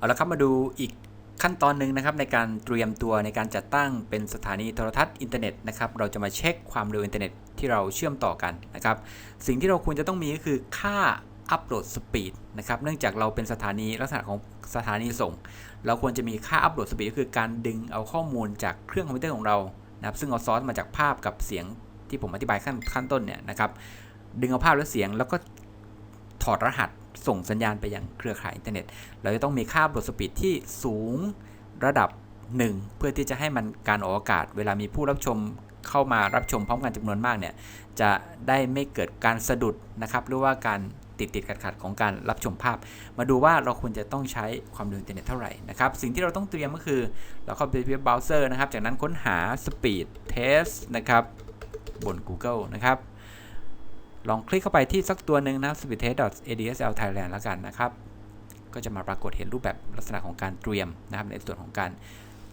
เอาละครับมาดูอีกขั้นตอนหนึ่งนะครับในการเตรียมตัวในการจัดตั้งเป็นสถานีโทรทัศน์อินเทอร์เน็ตนะครับเราจะมาเช็คความเร็วอินเทอร์เน็ตที่เราเชื่อมต่อกันนะครับสิ่งที่เราควรจะต้องมีก็คือค่าอัปโหลดสปีดนะครับเนื่องจากเราเป็นสถานีลักษณะของสถานีส่ง เราควรจะมีค่าอัปโหลดสปีดก็คือการดึงเอาข้อมูลจากเครื่องคอมพิวเตอร์ของเรานะครับซึ่งเอาซอสมาจากภาพกับเสียงที่ผมอธิบายขั้นขั้นต้นเนี่ยนะครับดึงเอาภาพและเสียงแล้วก็ถอดรหัส ส่งสัญญาณไปยังเครือข่ายอินเทอร์เน็ต เราจะต้องมีค่าโหลดสปีดที่สูงระดับ 1 เพื่อที่จะให้มันการออกอากาศ เวลามีผู้รับชมเข้ามารับชมพร้อมกันจำนวนมากเนี่ยจะได้ไม่เกิดการสะดุดนะครับหรือว่าการติดติดขัดขัดของการรับชมภาพ มาดูว่าเราควรจะต้องใช้ความเร็วอินเทอร์เน็ตเท่าไหร่นะครับสิ่งที่เราต้องเตรียมก็คือ เราเข้าไปเว็บเบราว์เซอร์นะครับ จากนั้นค้นหา Speed Test นะครับบน Google นะครับ ลองคลิกเข้าไปที่สักตัวหนึ่งนะ speedtest.adsl thailand แล้วกันนะครับ ก็จะมาปรากฏเห็นรูปแบบลักษณะของการเตรียมนะครับ ในส่วนของการ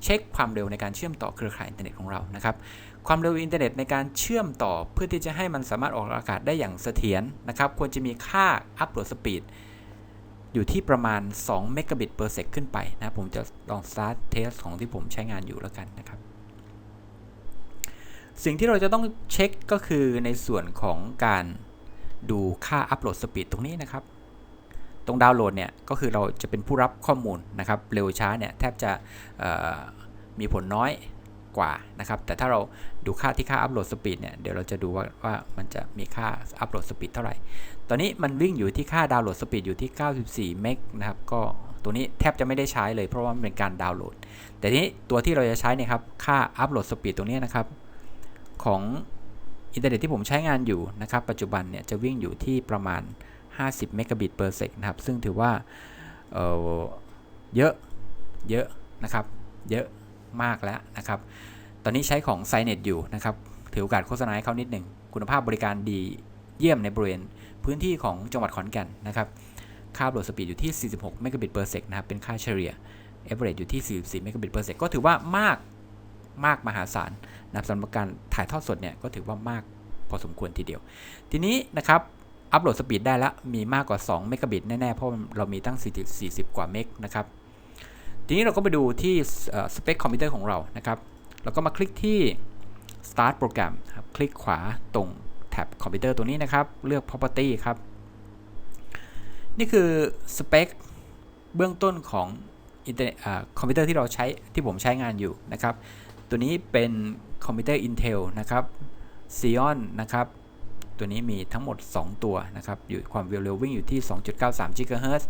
เช็คความเร็วในการเชื่อมต่อเครือข่ายอินเทอร์เน็ตของเรานะครับ ความเร็วอินเทอร์เน็ตในการเชื่อมต่อเพื่อที่จะให้มันสามารถออกอากาศได้อย่างเสถียรนะครับ ควรจะมีค่าอัปโหลดสปีดอยู่ที่ประมาณ 2 เมกะบิตเปอร์เซกขึ้นไปนะ ผมจะลอง start test ของที่ผมใช้งานอยู่แล้วกันนะครับ สิ่งที่เราจะต้องเช็คก็คือในส่วนของการดูค่าอัปโหลดสปีดตรงนี้นะครับ ตรงดาวน์โหลดเนี่ยก็คือเราจะเป็นผู้รับข้อมูลนะครับ เร็วช้าเนี่ยแทบจะมีผลน้อยกว่านะครับ แต่ถ้าเราดูค่าที่ค่าอัปโหลดสปีดเนี่ยเดี๋ยวเราจะดูว่าว่ามันจะมีค่าอัปโหลดสปีดเท่าไหร่ ตอนนี้มันวิ่งอยู่ที่ค่าดาวน์โหลดสปีดอยู่ที่ 94 เมกนะครับ ก็ตัวนี้แทบจะไม่ได้ใช้เลยเพราะว่ามันเป็นการดาวน์โหลด แต่นี้ตัวที่เราจะใช้เนี่ยครับ ค่าอัปโหลดสปีดตรงนี้นะครับ ของอินเทอร์เน็ตที่ผมใช้งานอยู่นะครับ ปัจจุบันเนี่ยจะวิ่งอยู่ที่ประมาณ 50 เมกะบิตเปอร์เซกนะครับ ซึ่งถือว่าเเยอะ เยอะนะครับ เยอะมากแล้วนะครับ ตอนนี้ใช้ของ s ซเน็ตอยู่นะครับ ถือโอกาสโฆษณาให้เขานิดหนึ่ง คุณภาพบริการดีเยี่ยมในบริเวณพื้นที่ของจังหวัดขอนแก่นนะครับ ค่าโหลดสปีดอยู่ที่ 46 เมกะบิตเปอร์เซกนะครับ เป็นค่าเฉลี่ย average อยู่ที่ 44 เมกะบิตเปอร์เซกก็ถือว่ามาก มากมหาศาลนะสำหรับการถ่ายทอดสดเนี่ยก็ถือว่ามากพอสมควรทีเดียว ทีนี้นะครับอัปโหลดสปีดได้แล้วมีมากกว่า 2 เมกะบิตแน่ ๆ เพราะเรามีตั้ง 40 40 กว่าเมกนะครับ ทีนี้เราก็ไปดูที่สเปคคอมพิวเตอร์ของเรานะครับ เราก็มาคลิกที่ start โปรแกรมครับคลิกขวาตรงแท็บคอมพิวเตอร์ตัวนี้นะครับ เลือก property ครับ นี่คือสเปคเบื้องต้นของอคอมพิวเตอร์ที่เราใช้ที่ผมใช้งานอยู่นะครับ ตัวนี้เป็นคอมพิวเตอร์ Intel นะครับ Xeon นะครับ ตัวนี้มีทั้งหมด 2 ตัวนะครับ อยู่ความเร็ววิ่งอยู่ที่ 2.93 GHz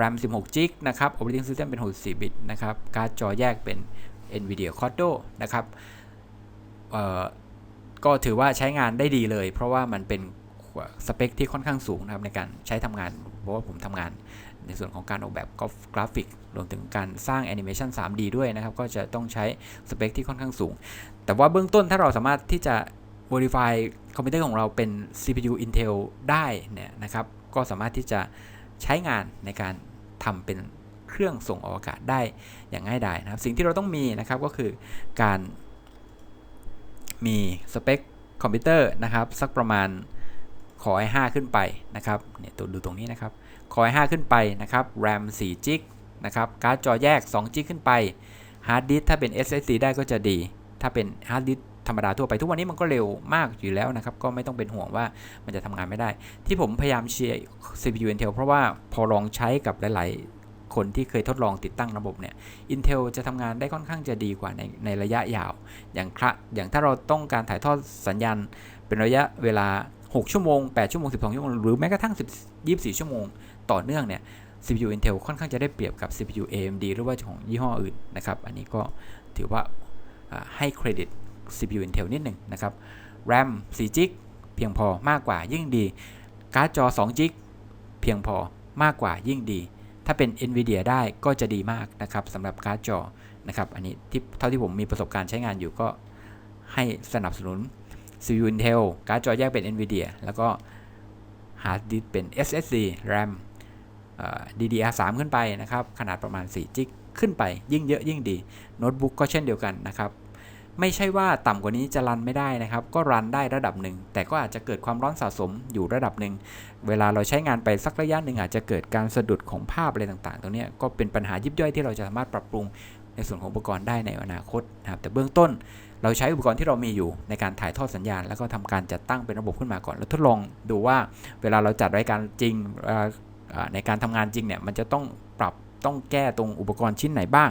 RAM 16 g b นะครับ Operating System เป็น 64 บิตนะครับ การ์ดจอแยกเป็น NVIDIA Cordo นะครับก็ถือว่าใช้งานได้ดีเลย เพราะว่ามันเป็น สเปคที่ค่อนข้างสูงนะครับในการใช้ทำงาน เพราะว่าผมทำงานในส่วนของการออกแบบกราฟิก รวมถึงการสร้างแอนิเมชัน 3D ด้วยนะครับ ก็จะต้องใช้สเปคที่ค่อนข้างสูง แต่ว่าเบื้องต้นถ้าเราสามารถที่จะ modify คอมพิวเตอร์ของเราเป็น CPU Intel ได้เนี่ยนะครับ ก็สามารถที่จะใช้งานในการทำเป็นเครื่องส่งอวกาศได้อย่างง่ายดายนะครับ สิ่งที่เราต้องมีนะครับก็คือการมีสเปคคอมพิวเตอร์นะครับ สักประมาณ คอ i5 ขึ้นไปนะครับเนี่ยตัวดูตรงนี้นะครับคอ i5 ขึ้นไปนะครับ RAM 4 g b นะครับ การ์ดจอแยก2 g b ขึ้นไป ฮาร์ดดิสถ้าเป็น SSD ได้ก็จะดี ถ้าเป็นฮาร์ดดิสธรรมดาทั่วไปทุกวันนี้มันก็เร็วมากอยู่แล้วนะครับ ก็ไม่ต้องเป็นห่วงว่ามันจะทำงานไม่ได้ ที่ผมพยายามเชียร์ CPU Intel เพราะว่าพอลองใช้กับหลาย ๆ คนที่เคยทดลองติดตั้งระบบเนี่ย Intel จะทำงานได้ค่อนข้างจะดีกว่าในในระยะยาว อย่างคระอย่างถ้าเราต้องการถ่ายทอดสัญญาณเป็นระยะเวลา 6 ชั่วโมง 8 ชั่วโมง 12 ชั่วโมง หรือแม้กระทั่ง24 ชั่วโมงต่อเนื่องเนี่ย CPU Intel ค่อนข้างจะได้เปรียบกับ CPU AMD หรือว่าของยี่ห้ออื่นนะครับ อันนี้ก็ถือว่าให้เครดิต CPU Intel นิดหนึ่งนะครับ RAM 4 g b เพียงพอมากกว่ายิ่งดี การ์ดจอ2 g b เพียงพอมากกว่ายิ่งดี ถ้าเป็น NVIDIA ได้ก็จะดีมากนะครับสำหรับการ์ดจอนะครับ อันนี้ที่เท่าที่ผมมีประสบการณ์ใช้งานอยู่ก็ให้สนับสนุน CPU Intel การ์ดจอแยกเป็น NVIDIA แล้วก็ฮาร์ดดิสเป็น SSD RAM DDR3 ขึ้นไปนะครับ ขนาดประมาณ4 g b ขึ้นไป ยิ่งเยอะยิ่งดี โน้ตบุ๊กก็เช่นเดียวกันนะครับ ไม่ใช่ว่าต่ำกว่านี้จะรันไม่ได้นะครับ ก็รันได้ระดับหนึ่ง แต่ก็อาจจะเกิดความร้อนสะสมอยู่ระดับหนึ่ง เวลาเราใช้งานไปสักระยะหนึ่งอาจจะเกิดการสะดุดของภาพอะไรต่างๆ ตรงนี้ก็เป็นปัญหายิบย่อยที่เราจะสามารถปรับปรุง ในส่วนของอุปกรณ์ได้ในอนาคตนะครับแต่เบื้องต้นเราใช้อุปกรณ์ที่เรามีอยู่ในการถ่ายทอดสัญญาณ แล้วก็ทำการจัดตั้งเป็นระบบขึ้นมาก่อน แล้วทดลองดูว่าเวลาเราจัดรายการจริงในการทำงานจริงเนี่ยมันจะต้องปรับต้องแก้ตรงอุปกรณ์ชิ้นไหนบ้าง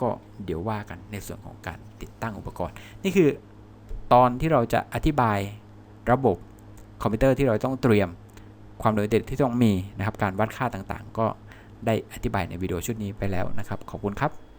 ก็เดี๋ยวว่ากันในส่วนของการติดตั้งอุปกรณ์ นี่คือตอนที่เราจะอธิบายระบบคอมพิวเตอร์ที่เราต้องเตรียมความโดดเด่นที่ต้องมีนะครับการวัดค่าต่างๆ ก็ได้อธิบายในวิดีโอชุดนี้ไปแล้วนะครับ ขอบคุณครับ